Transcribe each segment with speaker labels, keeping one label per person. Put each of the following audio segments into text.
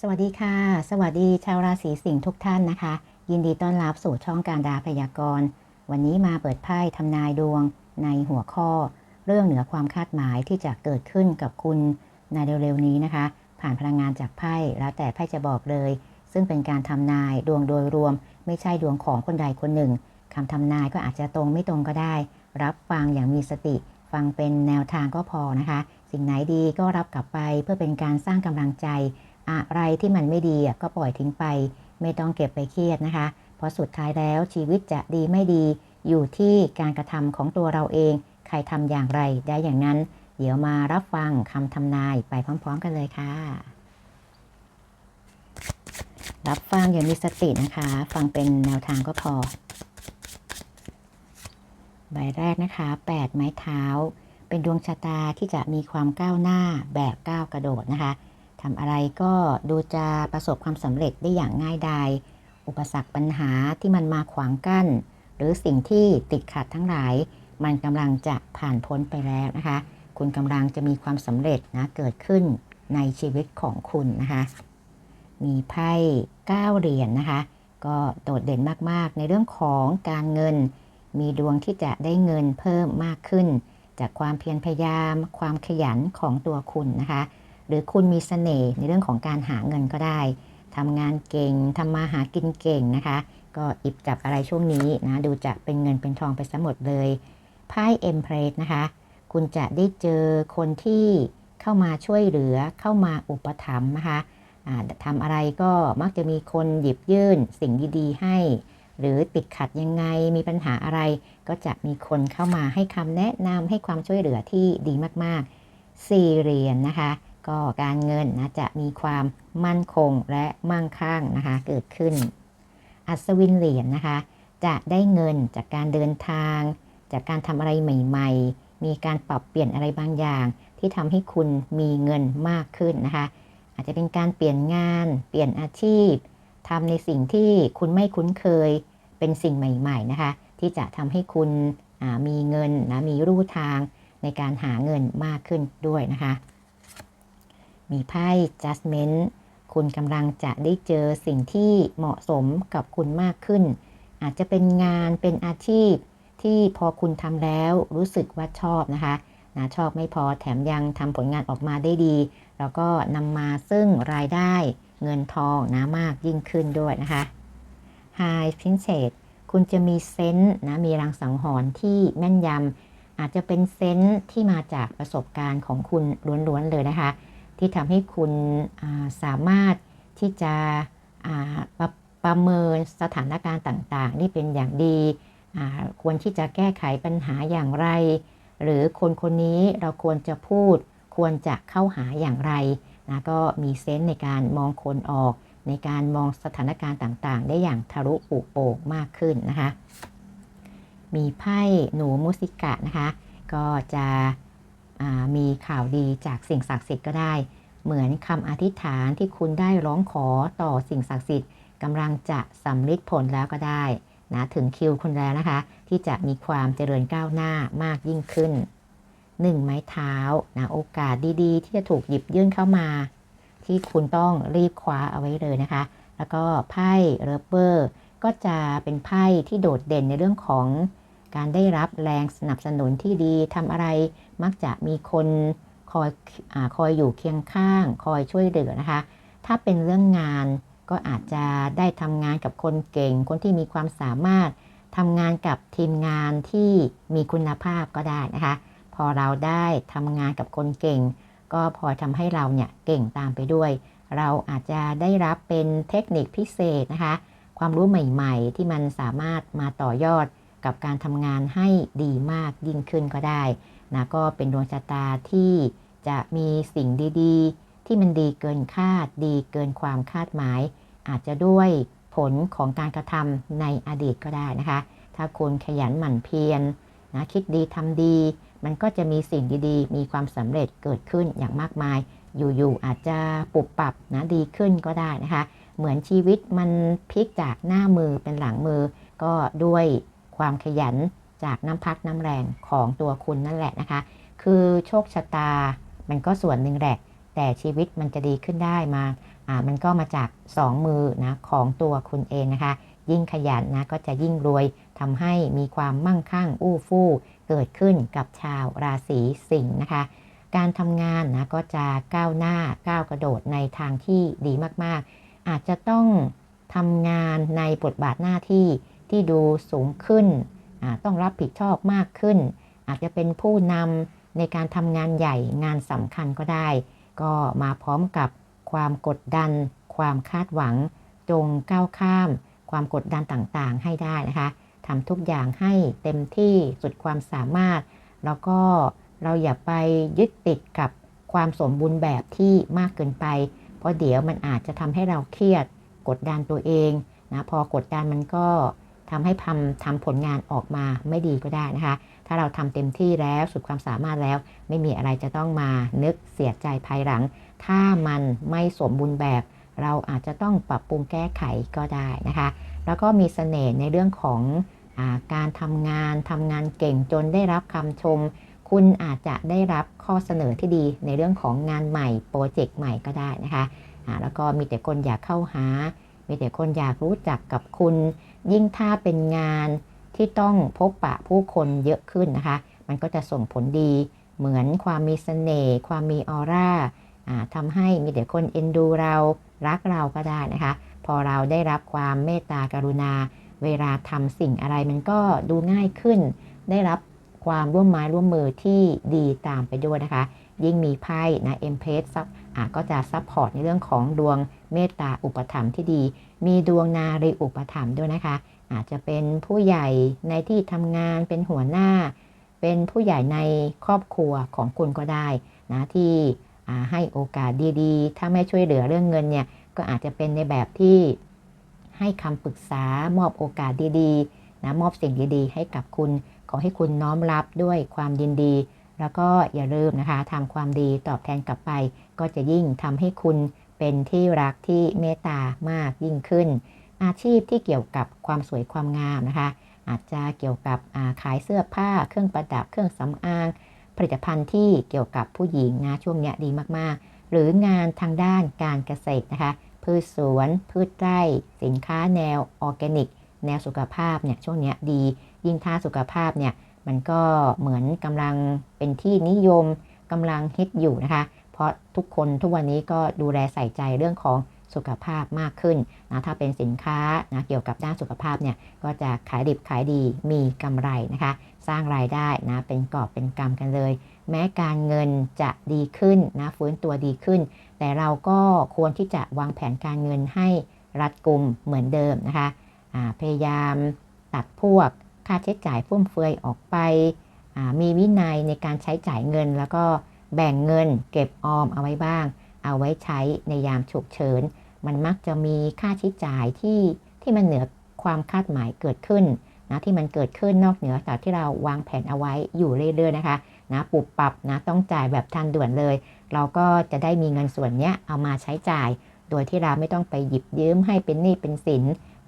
Speaker 1: สวัสดีค่ะ สวัสดีชาวราศีสิงห์ทุกท่านนะคะ ยินดีต้อนรับสู่ช่องการดาพยากรณ์ วันนี้มาเปิดไพ่ทำนายดวงในหัวข้อ เรื่องเหนือความคาดหมายที่จะเกิดขึ้นกับคุณในเร็วๆนี้นะคะ ผ่านพลังงานจากไพ่แล้วแต่ไพ่จะบอกเลย ซึ่งเป็นการทำนายดวงโดยรวม ไม่ใช่ดวงของคนใดคนหนึ่งคำทำนายก็อาจจะตรงไม่ตรงก็ได้ รับฟังอย่างมีสติ ฟังเป็นแนวทางก็พอนะคะ สิ่งไหนดีก็รับกลับไปเพื่อเป็นการสร้างกำลังใจ อะไรที่มันไม่ดีก็ปล่อยทิ้งไป ไม่ต้องเก็บไปเครียดนะคะ เพราะสุดท้ายแล้วชีวิตจะดีไม่ดีอยู่ที่การกระทำของตัวเราเอง ใครทำอย่างไรได้อย่างนั้น เดี๋ยวมารับฟังคำทำนายไปพร้อม ๆ กันเลยค่ะ รับฟังอย่างมีสตินะคะ ฟังเป็นแนวทางก็พอ ใบแรกนะคะ 8 ไม้เท้า เป็นดวงชะตาที่จะมีความก้าวหน้าแบบก้าวกระโดดนะคะ ทำอะไรก็ดูจะประสบความสำเร็จได้อย่างง่ายดายอุปสรรคปัญหาที่มันมาขวางกั้น หรือสิ่งที่ติดขัดทั้งหลาย มันกำลังจะผ่านพ้นไปแล้วนะคะ คุณกำลังจะมีความสำเร็จนะเกิดขึ้นในชีวิตของคุณนะคะ มีไพ่9เหรียญนนะคะ ก็โดดเด่นมากๆ ในเรื่องของการเงิน มีดวงที่จะได้เงินเพิ่มมากขึ้น จากความเพียรพยายาม ความขยันของตัวคุณนะคะ หรือคุณมีเสน่ห์ในเรื่องของการหาเงินก็ได้ทำงานเก่งทำมาหากินเก่งนะคะ ก็อิบจับอะไรช่วงนี้นะดูจะเป็นเงินเป็นทองไปซะหมดเลยไพ่เอ็มเพรสนะคะ คุณจะได้เจอคนที่เข้ามาช่วยเหลือเข้ามาอุปถัมภ์นะคะทำอะไรก็มักจะมีคนหยิบยื่นสิ่งดีๆ ให้ หรือติดขัดยังไงมีปัญหาอะไร ก็จะมีคนเข้ามาให้คำแนะนำให้ความช่วยเหลือที่ดีมากๆสี่เหรียญนนะคะ ก็การเงินนะจะมีความมั่นคงและมั่งคั่งนะคะเกิดขึ้น อัศวินเหรียญนนะคะ จะได้เงินจากการเดินทาง จากการทำอะไรใหม่ ๆ มีการปรับเปลี่ยนอะไรบางอย่าง ที่ทำให้คุณมีเงินมากขึ้นนะคะ อาจจะเป็นการเปลี่ยนงาน เปลี่ยนอาชีพทำในสิ่งที่คุณไม่คุ้นเคยเป็นสิ่งใหม่ ๆนะคะ ที่จะทำให้คุณมีเงินนะมีรูทางในการหาเงินมากขึ้นด้วยนะคะ มีไพ่ judgment คุณกำลังจะได้เจอสิ่งที่เหมาะสมกับคุณมากขึ้น อาจจะเป็นงานเป็นอาชีพที่พอคุณทำแล้วรู้สึกว่าชอบนะคะนะชอบไม่พอแถมยังทำผลงานออกมาได้ดี แล้วก็นำมาซึ่งรายได้เงินทองนะมากยิ่งขึ้นด้วยนะคะ High Princess คุณจะมีเซนต์นะมีรังสังหรณ์ที่แม่นยำอาจจะเป็นเซนต์ที่มาจากประสบการณ์ของคุณล้วนๆเลยนะคะ ที่ทำให้คุณสามารถที่จะประประเมินสถานการณ์ต่างๆ นี่เป็นอย่างดี ควรที่จะแก้ไขปัญหาอย่างไร หรือคนคนนี้เราควรจะพูด ควรจะเข้าหาอย่างไรนะก็มีเซนส์ในการมองคนออก ในการมองสถานการณ์ต่างๆ ได้อย่างทะลุปุโป่งมากขึ้นนะคะ มีไพ่หนูมุสิกะนะคะ ก็จะ มีข่าวดีจากสิ่งศักดิ์สิทธิ์ก็ได้ เหมือนคำอธิษฐานที่คุณได้ร้องขอต่อสิ่งศักดิ์สิทธิ์กำลังจะสำลิดผลแล้วก็ได้นะถึงคิวคุณแล้วนะคะ ที่จะมีความเจริญก้าวหน้ามากยิ่งขึ้นหนึ่งไม้เท้านะโอกาสดีๆ ที่จะถูกหยิบยื่นเข้ามา ที่คุณต้องรีบคว้าเอาไว้เลยนะคะ แล้วก็ไพ่เรเบอร์ก็จะเป็นไพ่ที่โดดเด่นในเรื่องของ การได้รับแรงสนับสนุนที่ดีทำอะไรมักจะมีคนคอยอคอยอยู่เคียงข้าง คอยช่วยเหลือนะคะ ถ้าเป็นเรื่องงานก็อาจจะได้ทำงานกับคนเก่ง คนที่มีความสามารถทำงานกับทีมงานที่มีคุณภาพก็ได้นะคะ พอเราได้ทำงานกับคนเก่ง ก็พอทำให้เราเนี่ยเก่งตามไปด้วย เราอาจจะได้รับเป็นเทคนิคพิเศษนะคะ ความรู้ใหม่ ๆ ที่มันสามารถมาต่อยอด กับการทำงานให้ดีมากยิ่งขึ้นก็ได้นะก็เป็นดวงชะตาที่จะมีสิ่งดีๆ ที่มันดีเกินคาด ดีเกินความคาดหมาย อาจจะด้วยผลของการกระทำในอดีตก็ได้นะคะ ถ้าคุณขยันหมั่นเพียรนะคิดดีทำดี มันก็จะมีสิ่งดีๆ มีความสำเร็จเกิดขึ้นอย่างมากมาย อยู่ๆอาจจะปรับปรับนะดีขึ้นก็ได้นะคะ เหมือนชีวิตมันพลิกจากหน้ามือเป็นหลังมือก็ด้วย ความขยันจากน้ำพักน้ำแรงของตัวคุณนั่นแหละนะคะ คือโชคชะตามันก็ส่วนหนึ่งแหละ แต่ชีวิตมันจะดีขึ้นได้มาอ่ามันก็มาจาก 2 มือนะของตัวคุณเองนะคะ ยิ่งขยันนะก็จะยิ่งรวยทำให้มีความมั่งคั่งอู้ฟู่เกิดขึ้นกับชาวราศีสิงห์นะคะ การทำงานนะก็จะก้าวหน้าก้าวกระโดดในทางที่ดีมากๆ อาจจะต้องทำงานในบทบาทหน้าที่ ที่ดูสูงขึ้น ต้องรับผิดชอบมากขึ้น อาจจะเป็นผู้นำในการทำงานใหญ่งานสำคัญก็ได้ ก็มาพร้อมกับความกดดัน ความคาดหวัง จงก้าวข้าม ความกดดันต่างๆ ให้ได้นะคะทำทุกอย่างให้เต็มที่สุดความสามารถ แล้วก็เราอย่าไปยึดติดกับความสมบูรณ์แบบที่มากเกินไป เพราะเดี๋ยวมันอาจจะทำให้เราเครียด กดดันตัวเองนะพอกดดันมันก็ ทำให้ทำทำผลงานออกมาไม่ดีก็ได้นะคะ ถ้าเราทำเต็มที่แล้วสุดความสามารถแล้ว ไม่มีอะไรจะต้องมานึกเสียใจภายหลัง ถ้ามันไม่สมบูรณ์แบบ เราอาจจะต้องปรับปรุงแก้ไขก็ได้นะคะ แล้วก็มีเสน่ห์ในเรื่องของอาการทำงานทำงานเก่งจนได้รับคำชม คุณอาจจะได้รับข้อเสนอที่ดีในเรื่องของงานใหม่โปรเจกต์ใหม่ก็ได้นะคะะแล้วก็มีแต่คนอยากเข้าหา มีแต่คนอยากรู้จักกับคุณ ยิ่งถ้าเป็นงานที่ต้องพบปะผู้คนเยอะขึ้นนะคะ มันก็จะส่งผลดีเหมือนความมีเสน่ห์ความมีออร่าทำให้มีแต่คนเอ็นดูเรารักเราก็ได้นะคะ พอเราได้รับความเมตตากรุณา เวลาทำสิ่งอะไรมันก็ดูง่ายขึ้น ได้รับความร่วมไม้ร่วมมือที่ดีตามไปด้วยนะคะ ยิ่งมีไพ่นะเอ็มเพสซับก็จะซับพอร์ตในเรื่องของดวงเมตตาอุปถัมภ์ที่ดี มีดวงนารีอุปถัมภ์ด้วยนะคะ อาจจะเป็นผู้ใหญ่ในที่ทำงานเป็นหัวหน้า เป็นผู้ใหญ่ในครอบครัวของคุณก็ได้นะที่ให้โอกาสดีๆ ถ้าไม่ช่วยเหลือเรื่องเงินเนี่ยก็อาจจะเป็นในแบบที่ให้คำปรึกษามอบโอกาสดีๆนะมอบสิ่งดีๆ ให้กับคุณขอให้คุณน้อมรับด้วยความยินดี แล้วก็อย่าลืมนะคะทำความดีตอบแทนกลับไป ก็จะยิ่งทำให้คุณเป็นที่รักที่เมตตามากยิ่งขึ้น อาชีพที่เกี่ยวกับความสวยความงามนะคะ อาจจะเกี่ยวกับขายเสื้อผ้า เครื่องประดับเครื่องสำอาง ผลิตภัณฑ์ที่เกี่ยวกับผู้หญิงนะช่วงนี้ดีมากๆ หรืองานทางด้านการเกษตรนะคะ พืชสวน พืชไร่ สินค้าแนวออร์แกนิก แนวสุขภาพเนี่ยช่วงนี้ดียิ่งท่าสุขภาพเนี่ย มันก็เหมือนกำลังเป็นที่นิยมกำลังฮิตอยู่นะคะ เพราะทุกคนทุกวันนี้ก็ดูแลใส่ใจเรื่องของสุขภาพมากขึ้นนะถ้าเป็นสินค้านะเกี่ยวกับด้านสุขภาพเนี่ยก็จะขายดิบขายดีมีกำไรนะคะ สร้างรายได้นะเป็นกอบเป็นกำกันเลย แม้การเงินจะดีขึ้นนะฟื้นตัวดีขึ้น แต่เราก็ควรที่จะวางแผนการเงินให้รัดกุมเหมือนเดิมนะคะะพยายามตัดพวก ค่าใช้จ่ายฟุ่มเฟือยออกไป มีวินัยในการใช้จ่ายเงิน แล้วก็แบ่งเงินเก็บออมเอาไว้บ้าง เอาไว้ใช้ในยามฉุกเฉิน มันมักจะมีค่าใช้จ่ายที่ที่มันเหนือความคาดหมายเกิดขึ้นนะที่มันเกิดขึ้นนอกเหนือจากที่เราวางแผนเอาไว้อยู่เรื่อยๆนะคะนะปุบปรับนะต้องจ่ายแบบทันด่วนเลย เราก็จะได้มีเงินส่วนนี้เอามาใช้จ่าย โดยที่เราไม่ต้องไปหยิบยืมให้เป็นหนี้เป็นสิน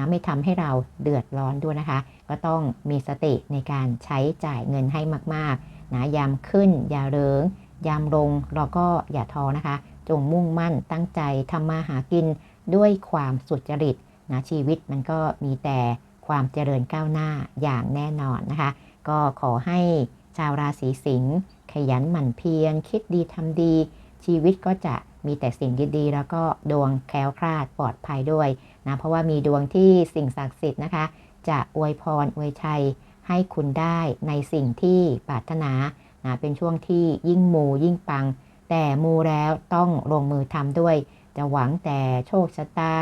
Speaker 1: นะไม่ทำให้เราเดือดร้อนด้วยนะคะ ก็ต้องมีสติในการใช้จ่ายเงินให้มากๆนะยามขึ้น อย่าเริงยามลงเราก็อย่าท้อนะคะ จงมุ่งมั่นตั้งใจทำมาหากินด้วยความสุจริตนะชีวิตมันก็มีแต่ความเจริญก้าวหน้าอย่างแน่นอนนะคะ ก็ขอให้ชาวราศีสิงห์ขยันหมั่นเพียรคิดดีทำดี ชีวิตก็จะ มีแต่สิ่งดีๆ แล้วก็ดวงแคล้วคลาดปลอดภัยด้วยนะเพราะว่ามีดวงที่สิ่งศักดิ์สิทธิ์นะคะ จะอวยพรอวยชัยให้คุณได้ในสิ่งที่ปรารถนานะเป็นช่วงที่ยิ่งมูยิ่งปัง แต่มูแล้วต้องลงมือทำด้วย จะหวังแต่โชคชะตา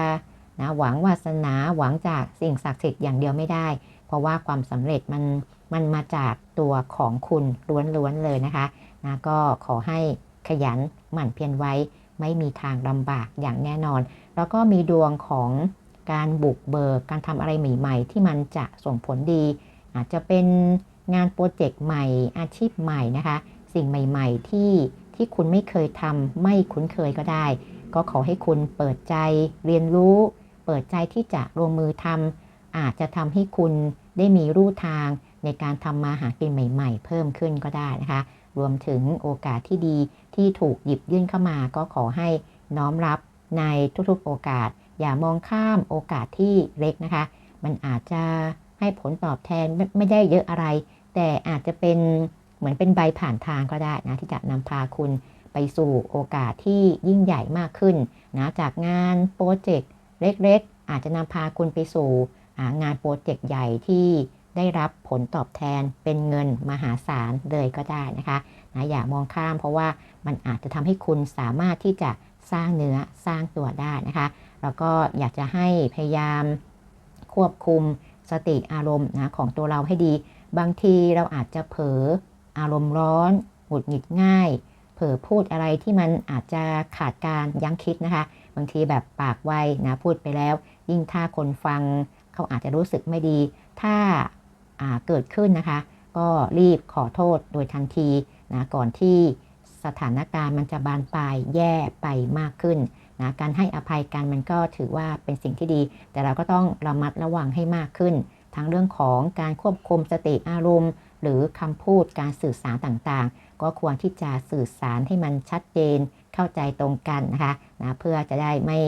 Speaker 1: นะหวังวาสนาหวังจากสิ่งศักดิ์สิทธิ์อย่างเดียวไม่ได้ เพราะว่าความสำเร็จมันมันมาจากตัวของคุณล้วนๆเลยนะคะนะก็ขอให้ขยันหมั่นเพียรไว้ ไม่มีทางลำบากอย่างแน่นอน แล้วก็มีดวงของการบุกเบิก การทำอะไรใหม่ ๆ ที่มันจะส่งผลดี อาจจะเป็นงานโปรเจกต์ใหม่อาชีพใหม่นะคะ สิ่งใหม่ ๆ ที่ที่คุณไม่เคยทำไม่คุ้นเคยก็ได้ ก็ขอให้คุณเปิดใจเรียนรู้ เปิดใจที่จะลงมือทำอาจจะทำให้คุณได้มีรูทาง ในการทำมาหากินใหม่ ๆ เพิ่มขึ้นก็ได้นะคะ รวมถึงโอกาสที่ดีที่ถูกหยิบยื่นเข้ามา ก็ขอให้น้อมรับในทุกๆโอกาส อย่ามองข้ามโอกาสที่เล็กนะคะ มันอาจจะให้ผลตอบแทนไม่ไม่ได้เยอะอะไร แต่อาจจะเป็นเหมือนเป็นใบผ่านทางก็ได้นะที่จะนำพาคุณไปสู่โอกาสที่ยิ่งใหญ่มากขึ้นนะจากงานโปรเจกต์เล็กๆ อาจจะนำพาคุณไปสู่งานโปรเจกต์ใหญ่ที่ ได้รับผลตอบแทนเป็นเงินมหาศาลเลยก็ได้นะคะนะอย่ามองข้ามเพราะว่ามันอาจจะทำให้คุณสามารถที่จะสร้างเนื้อสร้างตัวได้นะคะ แล้วก็อยากจะให้พยายามควบคุมสติอารมณ์นะของตัวเราให้ดี บางทีเราอาจจะเผลออารมณ์ร้อนหงุดหงิดง่าย เผลอพูดอะไรที่มันอาจจะขาดการยั้งคิดนะคะ บางทีแบบปากไวนะพูดไปแล้ว ยิ่งถ้าคนฟังเขาอาจจะรู้สึกไม่ดี ถ้า เกิดขึ้นนะคะ ก็รีบขอโทษโดยทันทีนะก่อนที่สถานการณ์มันจะบานปลายแย่ไปมากขึ้นนะการให้อภัยกันมันก็ถือว่าเป็นสิ่งที่ดี แต่เราก็ต้องระมัดระวังให้มากขึ้น ทั้งเรื่องของการควบคุมสติอารมณ์ หรือคำพูดการสื่อสารต่างๆ ก็ควรที่จะสื่อสารให้มันชัดเจนเข้าใจตรงกันนะคะนะเพื่อจะได้ไม่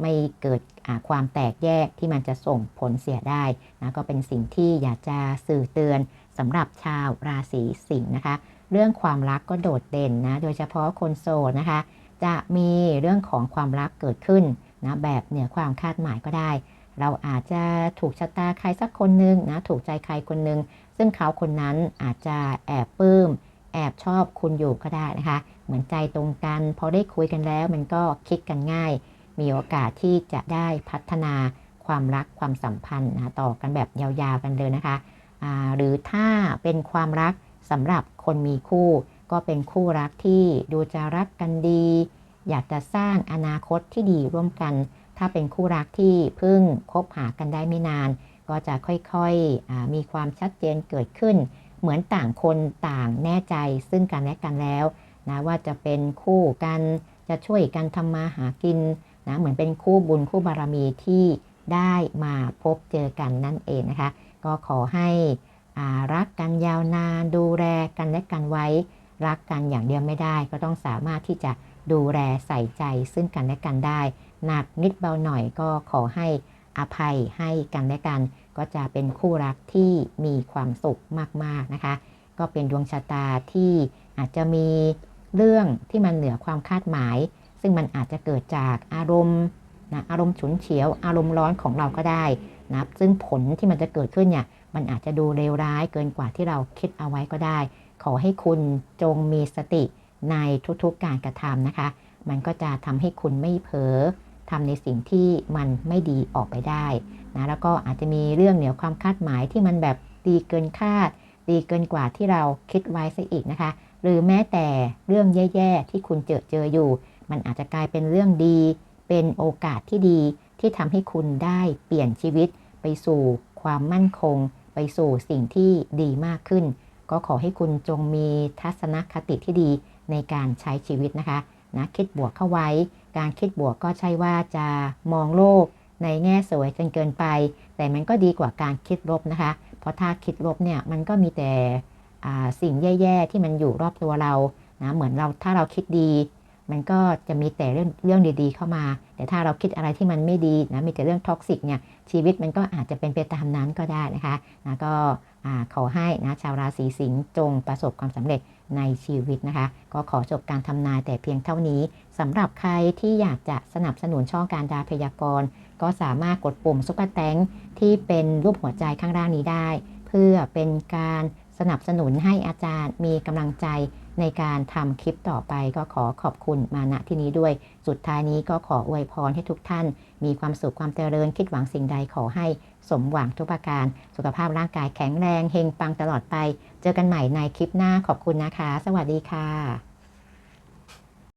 Speaker 1: ไม่เกิดความแตกแยกที่มันจะส่งผลเสียได้นะก็เป็นสิ่งที่อยากจะสื่อเตือนสำหรับชาวราศีสิงห์นะคะ เรื่องความรักก็โดดเด่นนะโดยเฉพาะคนโสดนะคะ จะมีเรื่องของความรักเกิดขึ้นนะแบบเหนือความคาดหมายก็ได้ เราอาจจะถูกชะตาใครสักคนหนึ่งนะถูกใจใครคนหนึ่งซึ่งเขาคนนั้นอาจจะแอบปลื้มแอบชอบคุณอยู่ก็ได้นะคะ เหมือนใจตรงกันพอได้คุยกันแล้วมันก็คลิกกันง่าย มีโอกาสที่จะได้พัฒนาความรักความสัมพันธ์นะต่อกันแบบยาวๆกันเลยนะคะหรือถ้าเป็นความรักสำหรับคนมีคู่ ก็เป็นคู่รักที่ดูจะรักกันดี อยากจะสร้างอนาคตที่ดีร่วมกัน ถ้าเป็นคู่รักที่เพิ่งคบหากันได้ไม่นาน ก็จะค่อยๆมีความชัดเจนเกิดขึ้น เหมือนต่างคนต่างแน่ใจซึ่งกันและกันแล้วนะว่าจะเป็นคู่กันจะช่วยกันทำมาหากิน นะเหมือนเป็นคู่บุญคู่บารมีที่ได้มาพบเจอกันนั่นเองนะคะ ก็ขอให้รักกันยาวนาน ดูแลกันและกันไว้ รักกันอย่างเดียวไม่ได้ ก็ต้องสามารถที่จะดูแลใส่ใจซึ่งกันและกันได้ หนักนิดเบาหน่อยก็ขอให้อภัยให้กันและกัน ก็จะเป็นคู่รักที่มีความสุขมากๆนะคะ ก็เป็นดวงชะตาที่อาจจะมีเรื่องที่มันเหนือความคาดหมาย ซึ่งมันอาจจะเกิดจากอารมณ์นะอารมณ์ฉุนเฉียว อารมณ์ร้อนของเราก็ได้นะซึ่งผลที่มันจะเกิดขึ้นเนี่ยมันอาจจะดูเลวร้ายเกินกว่าที่เราคิดเอาไว้ก็ได้ ขอให้คุณจงมีสติในทุกๆการกระทำนะคะ มันก็จะทำให้คุณไม่เผลอทำในสิ่งที่มันไม่ดีออกไปได้นะแล้วก็อาจจะมีเรื่องเหนือความคาดหมายที่มันแบบดีเกินคาด ดีเกินกว่าที่เราคิดไว้ซะอีกนะคะ หรือแม้แต่เรื่องแย่ๆที่คุณเจอเจออยู่ มันอาจจะกลายเป็นเรื่องดี เป็นโอกาสที่ดีที่ทำให้คุณได้เปลี่ยนชีวิตไปสู่ความมั่นคง ไปสู่สิ่งที่ดีมากขึ้น ก็ขอให้คุณจงมีทัศนคติที่ดีในการใช้ชีวิตนะคะนะคิดบวกเข้าไว้ การคิดบวกก็ใช่ว่าจะมองโลกในแง่สวยจนเกินไป แต่มันก็ดีกว่าการคิดลบนะคะ เพราะถ้าคิดลบเนี่ยมันก็มีแต่สิ่งแย่ ๆ ที่มันอยู่รอบตัวเรานะเหมือนเราถ้าเราคิดดี มันก็จะมีแต่เรื่องเรื่องดีๆ เข้ามา แต่ถ้าเราคิดอะไรที่มันไม่ดีนะมีแต่เรื่องท็อกซิกเนี่ยชีวิตมันก็อาจจะเป็นไปตามนั้นก็ได้นะคะนะก็ขอให้นะชาวราศีสิงห์จงประสบความสำเร็จในชีวิตนะคะ ก็ขอจบการทำนายแต่เพียงเท่านี้สำหรับใครที่อยากจะสนับสนุนช่องการดาพยากรณ์ก็สามารถกดปุ่มซุปเปอร์แตงที่เป็นรูปหัวใจข้างล่างนี้ได้ เพื่อเป็นการ สนับสนุนให้อาจารย์มีกำลังใจในการทำคลิปต่อไปก็ขอขอบคุณมาณที่นี้ด้วย สุดท้ายนี้ก็ขออวยพรให้ทุกท่าน มีความสุขความเจริญคิดหวังสิ่งใดขอให้สมหวังทุกประการ สุขภาพร่างกายแข็งแรงเฮงปังตลอดไป เจอกันใหม่ในคลิปหน้าขอบคุณนะคะ สวัสดีค่ะ